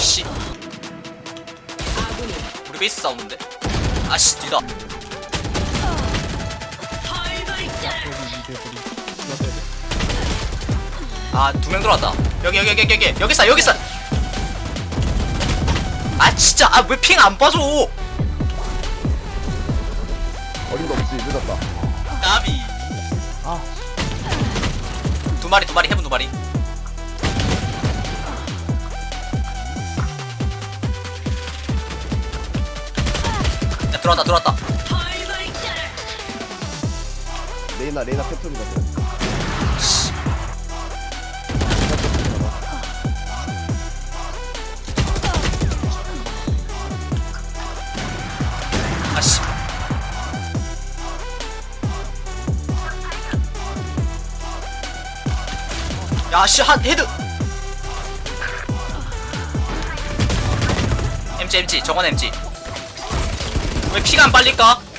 씨. 우리 베이스 싸우는데? 아씨 뒤다. 아두 명 들어왔다. 여기 여기 여기 여기 여기 있어 여기 있어 아 진짜 아 왜 핑 안 빠져? 어림도 없이 늦었다. 까비. 아. 두 마리 두 마리 해본 두 마리 야 들어왔다 들어왔다. 레이나 레이나 캡틴이거든. 아씨. 야씨 한 헤드. MG MG 저건 MG 왜 피가 안 빨릴까?